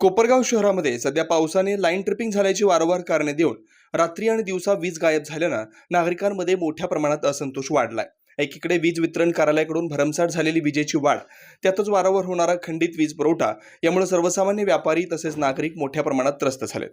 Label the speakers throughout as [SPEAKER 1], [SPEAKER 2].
[SPEAKER 1] कोपरगाव शहरामध्ये सध्या पावसाने लाईन ट्रिपिंग झाल्याची वारंवार कारणे देऊन रात्री आणि दिवसा वीज गायब झाल्यानं नागरिकांमध्ये मोठ्या प्रमाणात असंतोष वाढलाय. एकीकडे वीज वितरण कार्यालयाकडून भरमसाठ झालेली विजेची वाढ त्यातच वारंवार होणारा खंडित वीज पुरवठा यामुळे सर्वसामान्य व्यापारी तसेच नागरिक मोठ्या प्रमाणात त्रस्त झाले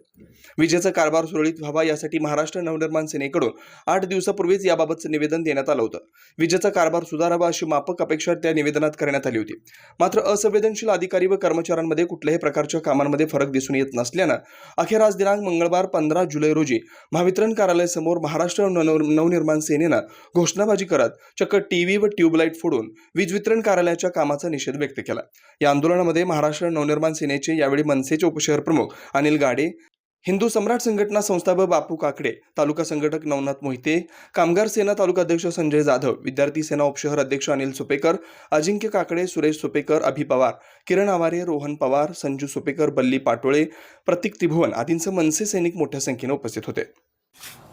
[SPEAKER 1] विजेचा कारभार सुरळीत व्हावा यासाठी महाराष्ट्र नवनिर्माण सेनेकडून आठ दिवसापूर्वीच याबाबतचं निवेदन देण्यात आलं होतं. विजेचा कारभार सुधारावा अशी मापक अपेक्षा त्या निवेदनात करण्यात आली होती. मात्र असंवेदनशील अधिकारी व कर्मचाऱ्यांमध्ये कुठल्याही प्रकारच्या कामांमध्ये फरक दिसून येत नसल्यानं अखेर आज दिनांक मंगळवार पंधरा जुलै रोजी महावितरण कार्यालयासमोर महाराष्ट्र नवनिर्माण सेनेनं घोषणाबाजी करत चक्क टीव्ही व ट्यूबलाईट फोडून वीज वितरण कार्यालयाच्या कामाचा निषेध व्यक्त केला. या आंदोलनामध्ये महाराष्ट्र नवनिर्माण सेनेचे यावेळी मनसेचे उपशहर प्रमुख अनिल गाडे हिंदू सम्राट संघटना संस्थापक बापू काकडे तालुका संघटक नवनाथ मोहिते कामगार सेना तालुका अध्यक्ष संजय जाधव विद्यार्थी सेना उपशहर अध्यक्ष अनिल सुपेकर अजिंक्य काकडे सुरेश सुपेकर अभि पवार किरण आवारे रोहन पवार संजू सुपेकर बल्ली पाटोळे प्रतीक त्रिभुवन आदींसह मनसे सैनिक मोठ्या संख्येने उपस्थित होते.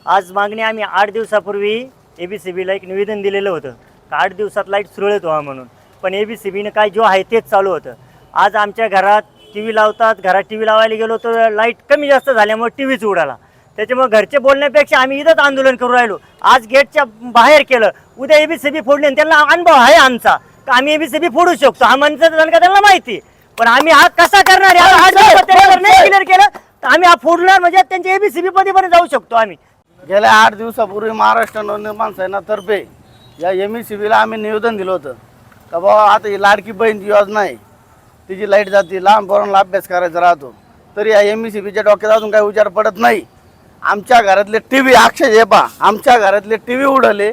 [SPEAKER 2] आज मागणी आम्ही आठ दिवसापूर्वी ए बी सी बीला एक निवेदन दिलेलं होतं. का आठ दिवसात लाइट सुरळीत व्हा म्हणून. पण ए बी सी बीनं काय जो आहे तेच चालू होतं. आज आमच्या घरात टी व्ही लावतात. घरात टी व्ही लावायला गेलो तर लाइट कमी जास्त झाल्यामुळे टी व्हीच उडाला. त्याच्यामुळे घरचे बोलण्यापेक्षा आम्ही इथंच आंदोलन करू राहिलो. आज गेटच्या बाहेर केलं. उद्या ए बी सी बी फोडली आणि त्यांना अनुभव आहे आमचा. का आम्ही ए बी सी बी फोडू शकतो? हा मनचा का त्यांना माहिती. पण आम्ही हा कसा करणार? आहे? नाही क्लिअर केलं तर आम्ही हा फोडणार. म्हणजे त्यांच्या ए बी सी बी मध्ये जाऊ शकतो आम्ही.
[SPEAKER 3] गेल्या आठ दिवसापूर्वी महाराष्ट्र नवनिर्माण सेनातर्फे या एम ई सी बीला आम्ही निवेदन दिलं होतं. का बाबा आता ही लाडकी बहीण योजना आहे. तिची लाइट जाते लहान पोरांना अभ्यास करायचा राहतो. तरी या एम ई सी बीच्या डोक्यात अजून काही विचार पडत नाही. आमच्या घरातले टी व्ही अक्षय हे पा आमच्या घरातले टी व्ही उडवले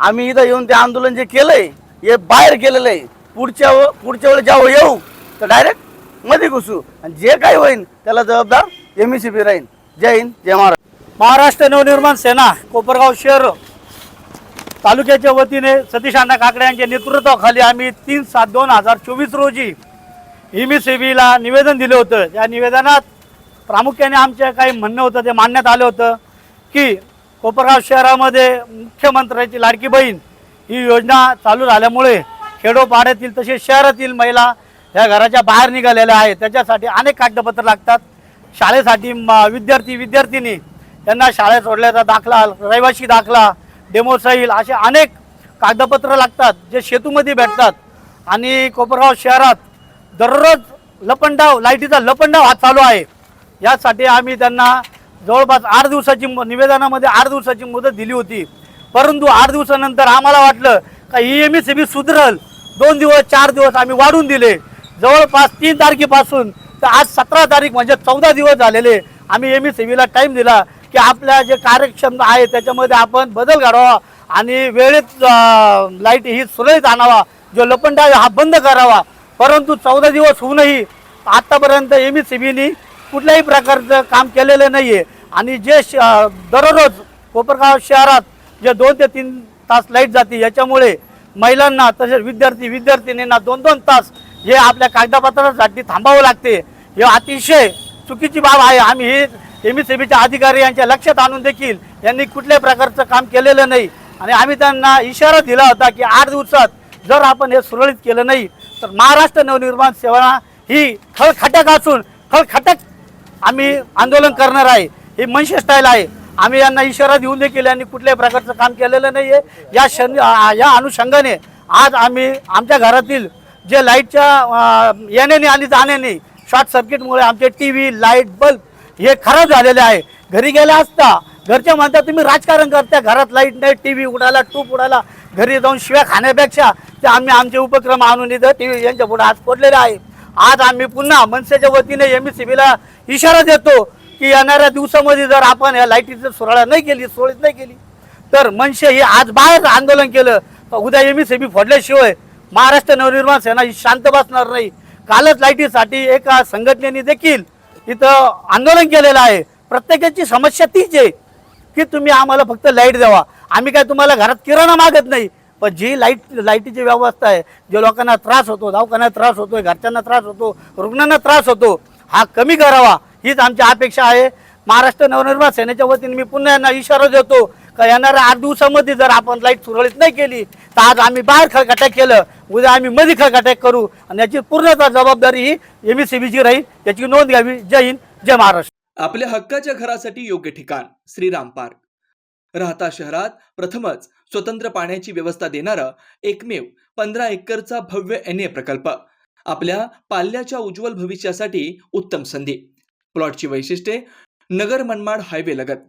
[SPEAKER 3] आम्ही इथं येऊन ते आंदोलन जे केलं आहे हे बाहेर केलेलं आहे. पुढच्या व- पुढच्या वेळेस जेव्हा येऊ तर डायरेक्टमध्ये घुसू. आणि जे काही होईल त्याला जबाबदार एम ई सी बी राहील. जय हिंद जय महाराज
[SPEAKER 4] महाराष्ट्र नवनिर्माण सेना कोपरगाव शहर तालुक्याच्या वतीने सतीश अण्णा काकडे यांच्या नेतृत्वाखाली आम्ही तीन सात दोन हजार चोवीस रोजी हिमी सेबीला निवेदन दिलं होतं. या निवेदनात प्रामुख्याने आमचं काही म्हणणं होतं ते मांडण्यात आलं होतं की कोपरगाव शहरामध्ये मुख्यमंत्र्याची लाडकी बहीण ही योजना चालू झाल्यामुळे खेडोपाड्यातील तसेच शहरातील महिला ह्या घराच्या बाहेर निघालेल्या आहेत. त्याच्यासाठी अनेक कागदपत्र लागतात. शाळेसाठी विद्यार्थी विद्यार्थिनी त्यांना शाळेत सोडल्याचा दाखला रहिवासी दाखला डेमोसाईल असे अनेक कागदपत्र लागतात जे शेतूमध्ये भेटतात. आणि कोपरगाव शहरात दररोज लपंडाव लाईटीचा लपंडाव हा चालू आहे. यासाठी आम्ही त्यांना जवळपास आठ दिवसाची निवेदनामध्ये आठ दिवसाची मुदत दिली होती. परंतु आठ दिवसानंतर आम्हाला वाटलं का ई एम सी बी सुधरल. दोन दिवस चार दिवस आम्ही वाढून दिले. जवळपास तीन तारखेपासून तर आज सतरा तारीख म्हणजे चौदा दिवस झालेले. आम्ही एम ई सी बीला टाईम दिला. की आपल्या जे कार्यक्षमता आहे त्याच्यामध्ये आपण बदल घडावा आणि वेळेत लाइट ही सुरळीत आणावा. जो लपंडा हा बंद करावा. परंतु चौदा दिवस होऊनही आत्तापर्यंत एम ई सी बीनी कुठल्याही प्रकारचं काम केलेलं नाही आहे आणि जे श दररोज कोपरगाव शहरात जे दोन ते तीन तास लाइट जाते याच्यामुळे महिलांना तसेच विद्यार्थी विद्यार्थिनींना दोन दोन तास हे आपल्या कागदपत्रासाठी थांबावं लागते. हे अतिशय चुकीची बाब आहे. आम्ही ही एम ई सी बीच्या अधिकारी यांच्या लक्षात आणून देखील यांनी कुठल्याही प्रकारचं काम केलेलं नाही. आणि आम्ही त्यांना इशारा दिला होता की आठ दिवसात जर आपण हे सुरळीत केलं नाही तर महाराष्ट्र नवनिर्माण सेवा ही खळखटक असून खळखटक आम्ही आंदोलन करणार आहे. ही मनसे स्टाईल आहे. आम्ही यांना इशारा देऊन देखील यांनी कुठल्याही प्रकारचं काम केलेलं नाही आहे या शन या अनुषंगाने आज आम्ही आमच्या घरातील जे लाईटच्या येण्याने आणि जाण्याने शॉर्ट सर्किटमुळे आमचे टी व्ही लाइट बल्ब हे खराब झालेले आहे. घरी गेल्या असता घरच्या म्हणतात तुम्ही राजकारण करता घरात लाइट नाही टी व्ही उडाला टूप उडाला घरी जाऊन शिव्या खाण्यापेक्षा ते आम्ही आमचे उपक्रम आणून इथं टी व्ही यांच्या पुढे आज पडलेले आहे. आज आम्ही पुन्हा मनसेच्या वतीने एम एस सी बीला इशारा देतो की येणाऱ्या दिवसामध्ये जर आपण या लाईटीचं सुरळा नाही केली सोळीत नाही केली तर मनसे हे आज बाहेर आंदोलन केलं. तर उद्या एम एस सी बी फोडल्याशिवाय महाराष्ट्र नवनिर्माण सेना ही शांत बसणार नाही. कालच लाईटीसाठी एका संघटनेने देखील इथं आंदोलन केलेलं आहे. प्रत्येकाची समस्या तीच आहे की तुम्ही आम्हाला फक्त लाइट द्यावा. आम्ही काय तुम्हाला घरात किराणा मागत नाही. पण जी लाइट लाईटीची व्यवस्था आहे जे लोकांना त्रास होतो दवाखान्यात त्रास होतो घरच्यांना त्रास होतो रुग्णांना त्रास होतो हा कमी करावा. हीच आमची अपेक्षा आहे. महाराष्ट्र नवनिर्माण सेनेच्या वतीने मी पुन्हा यांना इशारा देतो. का येणाऱ्या आठ दिवसामध्ये जर आपण लाइट सुरळीत नाही केली तर आज आम्ही बाहेर खळकाटॅक केलं उद्या आम्ही मध्ये खळकाटॅक करू. आणि याची पूर्णतः जबाबदारी ही एम एस सीबीची राहील याची नोंद घ्यावी. जय हिंद जय महाराष्ट्र.
[SPEAKER 5] आपल्या हक्काच्या घरासाठी योग्य ठिकाण श्रीराम पार्क. राहता शहरात प्रथमच स्वतंत्र पाण्याची व्यवस्था देणारा एकमेव पंधरा एकरचा भव्य एन ए प्रकल्प. आपल्या पाल्याच्या उज्ज्वल भविष्यासाठी उत्तम संधी. प्लॉटची वैशिष्ट्ये नगर मनमाड हायवे लगत.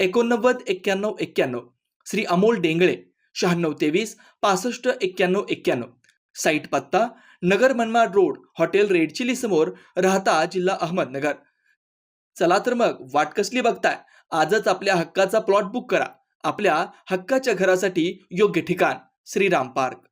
[SPEAKER 5] एकोणनव्वद एक्क्याण्णव एक्क्याण्णव. श्री अमोल डेंगळे शहाण्णव तेवीस पासष्ट एक्क्याण्णव एक्क्याण्णव. साईट पत्ता Nagar Manmad road hotel red chilli समोर राहता जिल्हा अहमदनगर. चला तर मग वाट कसली बघताय? आजच आपल्या हक्काचा प्लॉट बुक करा. आपल्या हक्काच्या घरासाठी योग्य ठिकाण श्रीराम पार्क.